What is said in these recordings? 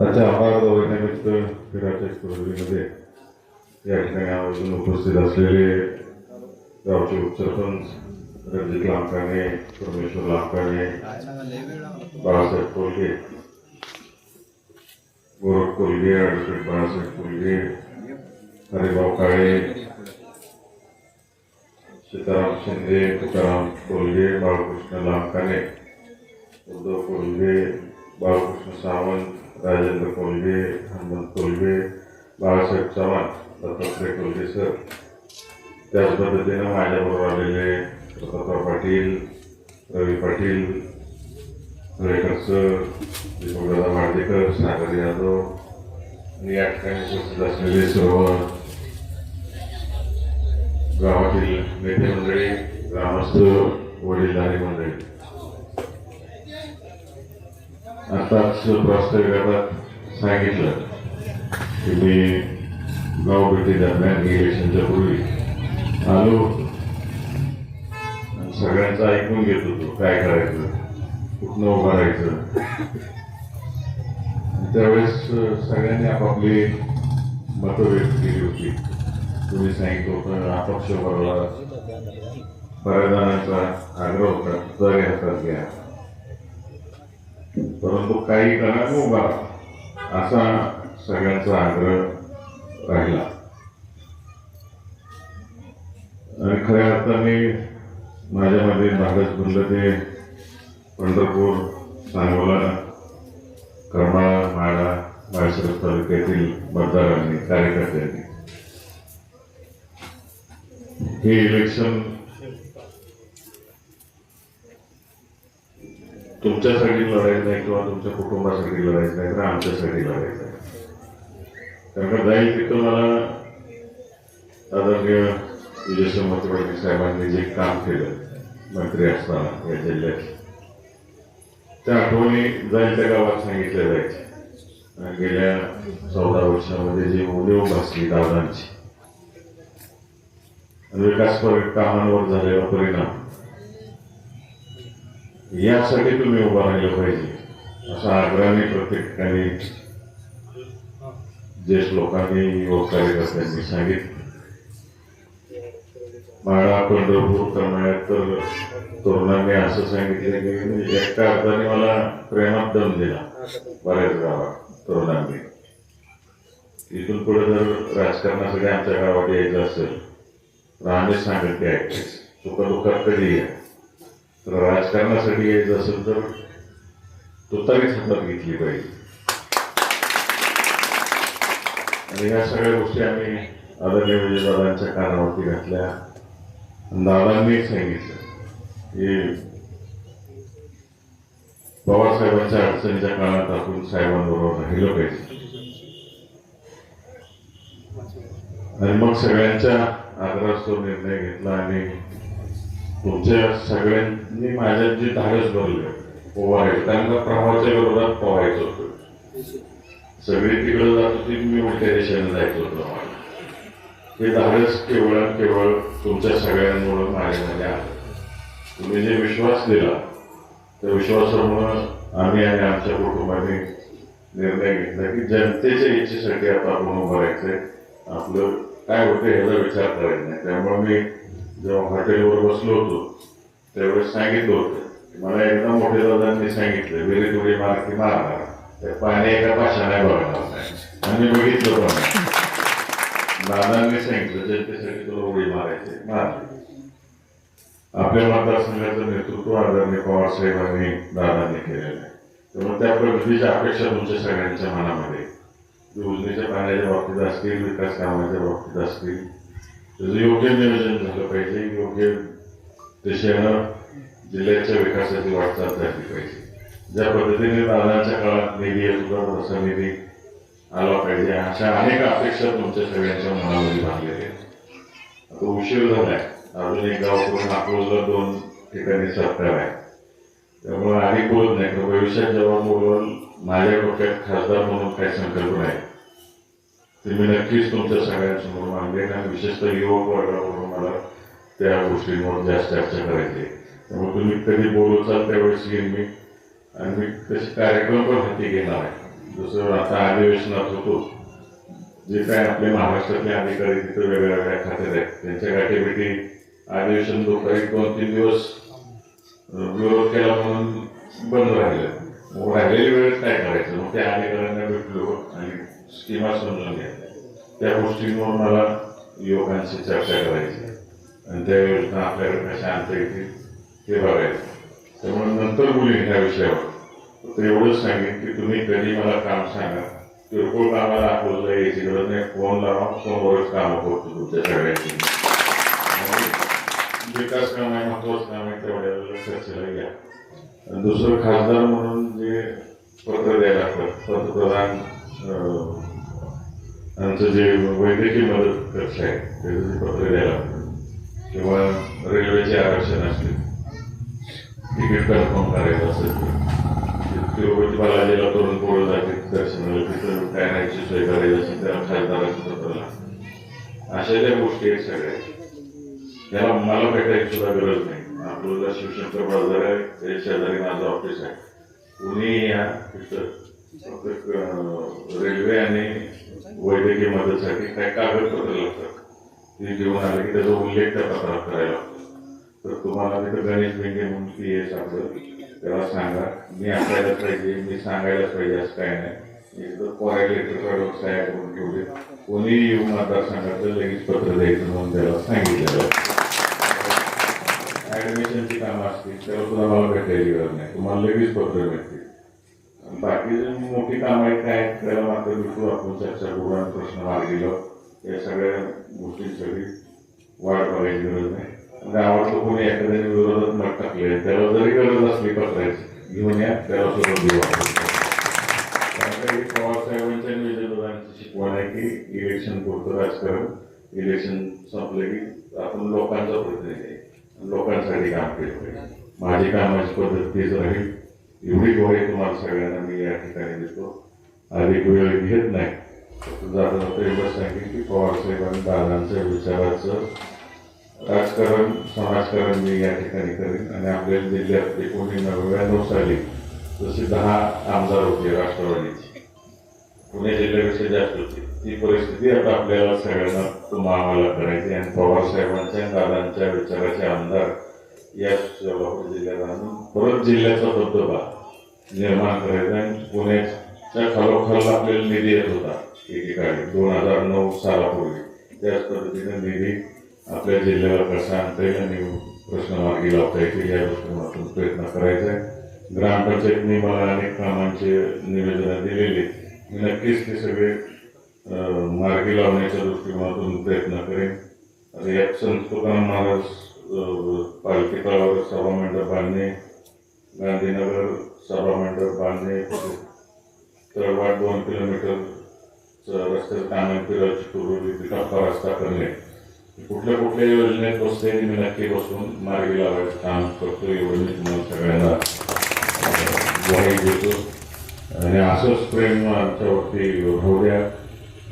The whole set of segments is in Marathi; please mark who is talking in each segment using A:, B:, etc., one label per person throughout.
A: त्याच्या अपार दौऱ्यानिमित्त फिराच्या स्पर्धेमध्ये या ठिकाणी आवर्जून उपस्थित असलेले गावचे उपसरपंच रणजित लांकाने परमेश्वर लांकाने बाळासाहेब कोलगे गोरख कोलगे ॲडव्होकेट बाळासाहेब कोलगे हरिभाऊ काळे सीताराम शिंदे तुकाराम कोलगे बाळकृष्ण लांकाने उद्धव कोलगे बाळकृष्ण सावंत राजेंद्र कोलगे हनुमंत कोलगे बाळासाहेब चव्हाण दत्तात्रय कोलगे सर. त्याच पद्धतीनं माझ्याबरोबर आलेले प्रतापराव पाटील रवी पाटील सुरेकर सर दीपकदादा वाडदेकर सागर यादव आणि या ठिकाणी उपस्थित असलेले सर्व गावातील नेते मंडळी ग्रामस्थ वडीलधारी मंडळी. आताच प्रस्ताविकात सांगितलं की मी गावभेटी दरम्यान इलेक्शनच्या पूर्वी आलो. सगळ्यांचं ऐकून घेत होतो काय करायचं कुठनं उभं राहायचं. त्यावेळेस सगळ्यांनी आपापली मतं व्यक्त केली होती. तुम्ही सांगितलं होतं अपक्ष बरोबर बऱ्याच जणांचा आग्रह होता तर घ्या. परंतु काही काळात उभा असा सगळ्यांचा आग्रह राहिला. आणि खऱ्या अर्थाने माझ्यामध्ये धाडस म्हणलं ते पंढरपूर सांगोला करमाळा माळा माळशिरस तालुक्यातील मतदारांनी कार्यकर्त्यांनी हे इलेक्शन तुमच्यासाठी लढायचं नाही किंवा तुमच्या कुटुंबासाठी लढायचं नाही तर आमच्यासाठी लढायचं आहे कारण का जाईल तिथं मला आदरणीय विजय पाटील साहेबांनी जे काम केलं मंत्री असताना या जिल्ह्यात त्या आठवणी जाईल त्या गावात सांगितल्या जायच्या. गेल्या चौदा वर्षामध्ये जी उदेव भासली दादांची विकास कामांवर झालेला परिणाम यासाठी तुम्ही उभं राहिलं पाहिजे. असा आग्रहाने प्रत्येक ठिकाणी ज्येष्ठ लोकांनी युवक कार्यकर्त्यांनी सांगितलं. माळा पंढरपूर करण्यात तर तरुणांनी असं सांगितलं की एका अर्थाने मला प्रेमात दम दिला. बऱ्याच गावात तरुणांनी. इथून पुढे जर राजकारणासाठी आमच्या गावात यायचं असेल तर आम्ही सांगेल की ऐकायचं सुखदुःखात कधी या. तर राजकारणासाठी यायचं असेल तर तुतारीच हातात घेतली पाहिजे. आणि या सगळ्या गोष्टी आम्ही आदरणीय विजयदादांच्या कानावरती घातल्या. दादांनी सांगितलं की पवारसाहेबांच्या अडचणीच्या काळात आपण साहेबांबरोबर राहिलं पाहिजे. आणि मग सगळ्यांच्या आग्रहास तो निर्णय घेतला आणि तुमच्या सगळ्यांनी माझ्यात जे धाडस भरले पोवायचं कारण प्रवाहाच्या विरोधात पोवायचं होतं. सगळी तिकडे जात होती मी उलट्या दिशेने जायचं होतं. हे धाडस केवळ केवळ तुमच्या सगळ्यांमुळे माझ्यामध्ये आलं तुम्ही जे विश्वास दिला त्या विश्वासामुळं आम्ही आणि आमच्या कुटुंबाने निर्णय घेतला की जनतेच्या इच्छेसाठी आता आपण उभं राहायचंय. आपलं काय होतं ह्याचा विचार करायचा नाही. त्यामुळे मी जेव्हा हॉटेलवर बसलो होतो त्यावेळेस सांगितलं होतं मला एकदा मोठे दादांनी सांगितलं वेळी उडी मार की मारणार त्या पाणी एका पाशाने बघणार नाही आणि बघितलं पण दादांनी सांगितलं जनतेसाठी तुला उडी मारायची मारली आपल्या मतदारसंघाचं नेतृत्व आदरणीय पवार साहेबांनी दादांनी केलेलं आहे. त्यामुळे त्या पद्धतीच्या अपेक्षा तुमच्या सगळ्यांच्या मनामध्ये. योजनेच्या पाण्याच्या बाबतीत असतील विकास कामाच्या बाबतीत असतील त्याचं योग्य नियोजन झालं पाहिजे योग्य दिशेनं जिल्ह्याच्या विकासाची वाटचाल झाली पाहिजे. ज्या पद्धतीने दादांच्या काळात निधी येतो असा निधी आला पाहिजे. अशा अनेक अपेक्षा तुमच्या सगळ्यांच्या मनामध्ये बांधलेल्या आहेत. आता उशीर झालाय अजून एक गाव करून अकोला दोन ठिकाणी सरकार आहे. त्यामुळे आधी बोलत नाही भविष्यात जेव्हा बोलवल माझ्या डोक्यात खासदार म्हणून काय संकल्पना आहे ते मी नक्कीच तुमच्या सगळ्यांसमोर मांडले आणि विशेषतः युवक वर्गाकडून मला त्या गोष्टींवर जास्त चर्चा करायची त्यामुळे तुम्ही कधी बोलवचाल त्यावेळेस येईन मी आणि मी तसे कार्यक्रम पण हाती घेणार आहे जसं आता अधिवेशनात होतो जे काय आपले महाराष्ट्रातले अधिकारी तिथं वेगळ्या वेगळ्या खात्यात आहेत त्यांच्या गाठीभेटी अधिवेशन काही दोन तीन दिवस विरोध केला म्हणून बंद राहिलं मग राहिलेली वेळेत काय करायचं मग त्या अधिकाऱ्यांना भेटलो आणि स्कीमा समजून घ्या. त्या गोष्टींवर मला युवकांशी चर्चा करायची. आणि त्या योजना आपल्याकडे कशा आणता येतील ते बघायचं. त्यामुळे नंतर बोलीन ह्या विषयावर. फक्त एवढंच सांगेन की तुम्ही कधी मला काम सांगा. किरकोळ कामाला आपल्याला यायची गरज नाही. फोन लावा फोनवरच कामं करतो तुमच्या सगळ्यांची. विकास काम आहे महत्वाचं काम आहे तेवढ्या चर्चेला घ्या आणि दुसरं खासदार म्हणून जे पत्र द्यायला लागतात पंतप्रधान आमचं जे वैद्यकीय मदत कक्ष आहे त्याचं जे पत्र द्यायला. किंवा रेल्वेचे आरक्षण असते तिकीट कन्फर्म करायचं असेल तिरुपती बालाजीला तरुण पोळ जाते दर्शनाला तिथं काय राहायची सोय करायची असेल त्याला खासदाराचं पत्र लागतं अशा ज्या गोष्टी आहेत सगळ्या त्याला मला भेटायची सुद्धा गरज नाही. आपल्याला शिवशंकर बाजार आहे त्या शेजारी माझं ऑफिस आहे. कुणी या तिथं वैद्यकीय मदतीसाठी काय कागदपत्र लागतात ते जेवण आले की त्याचा उल्लेख त्या पत्रात करायला लागतो. तर तुम्हाला तिथं गणेश बेंगे म्हणून की हे सांगतो त्याला सांगा मी असायलाच पाहिजे मी सांगायलाच पाहिजे असं काय नाही. एकदम कोऱ्या लेटर काढून करून ठेवले. कोणीही येऊ मतदारसंघाचं लगेच पत्र द्यायचं म्हणून त्याला सांगितलेलं ऍडमिशनची कामं असतील त्याला सुद्धा मला भेटायची गरज नाही. तुम्हाला लगेच पत्र भेटतील आणि बाकी मोठी कामं आहेत काय त्याला मात्र भेटू आपण? चर्चा करू आणि प्रश्न मार्गी या सगळ्या गोष्टी सगळी वाट बघायची गरज नाही. गावातलं कोणी एखाद्याने विरोधात मत टाकले त्याला जरी गरज असली पत्रायची घेऊन या त्याला सुद्धा देऊ आपण. कारण पवारसाहेबांच्या निवेदनांची शिकवण आहे की इलेक्शन पुरतं राजकारण इलेक्शन संपलं की आपण लोकांचा प्रतिनिधी आहे. लोकांसाठी काम केलं पाहिजे. माझी कामाची पद्धत तीच राहील. एवढी गोळी तुम्हाला सगळ्यांना या ठिकाणी देतो अधिक वेळ घेत नाही. जाता जाता एवढं सांगेन की पवारसाहेबांनी दादांच्या विचाराचं राजकारण समाजकारण मी या ठिकाणी करेन. आणि आपल्या जिल्ह्यात एकोणीस नव्याण्णव साली जसे दहा आमदार होते राष्ट्रवादीचे पुणे जिल्ह्यापेक्षा जास्त होती. ती परिस्थिती आता आपल्याला सगळ्यांना तुम्हाला करायची आणि पवारसाहेबांच्या आणि दादांच्या विचाराचे आमदार या सोलापूर जिल्ह्यात आणून परत जिल्ह्याचा धबधबा निर्माण करायचा आणि पुण्याच्या खालोखाल आपल्याला निधी येत होता. एकेकाळी. दोन हजार नऊ सालापूर्वी. त्याच पद्धतीने निधी आपल्या जिल्ह्याला कसा आणता येईल आणि प्रश्न मार्गी लावता येतील या दृष्टिकोनातून प्रयत्न करायचा आहे. ग्रामपंचायतने मला अनेक कामांचे निवेदनं दिलेली. मी नक्कीच ते सगळे मार्गी लावण्याच्या दृष्टिकोनातून प्रयत्न करेन. आता यात संत तुकाराम महाराज पालखी तळावर सभा मंडप बांधणे गांधीनगर सभा मीटर बांधणे तळवाट दोन किलोमीटर रस्त्याचं काम फिरायची पूर्वी टप्पा रस्ता करणे? कुठल्या कुठल्या योजनेत बसते मी नक्की बसून मार्गी लावायचं काम करतो एवढं मी तुम्हाला सगळ्यांना ग्वाही देतो. आणि असंच प्रेम आमच्यावरती होऊ द्या.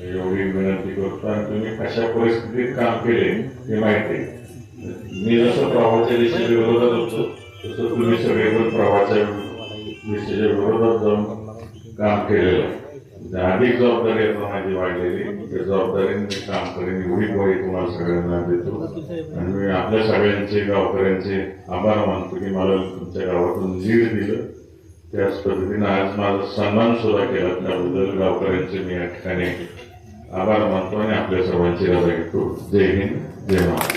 A: एवढी विनंती करतो. आणि तुम्ही कशा परिस्थितीत काम केले हे माहिती आहे. मी जसं प्रवाहाच्या दिशेने विरोधात होतो तसं तुम्ही सगळे पण प्रवाहाच्या दिशेच्या विरोधात जाऊन काम केलेलं. म्हणजे आहे अधिक जबाबदारी आता माझी वाढलेली. त्या जबाबदारीने मी काम करेन एवढी ग्वाही तुम्हाला सगळ्यांना देतो. आणि मी आपल्या सगळ्यांचे गावकऱ्यांचे आभार मानतो की मला तुमच्या गावातून लीड दिलं. त्याच पद्धतीने आज माझा सन्मान सुद्धा केला. त्याबद्दल गावकऱ्यांचे मी या ठिकाणी आभार मानतो आणि आपल्या सर्वांची रजा घेतो जय हिंद जय महाराष्ट्र.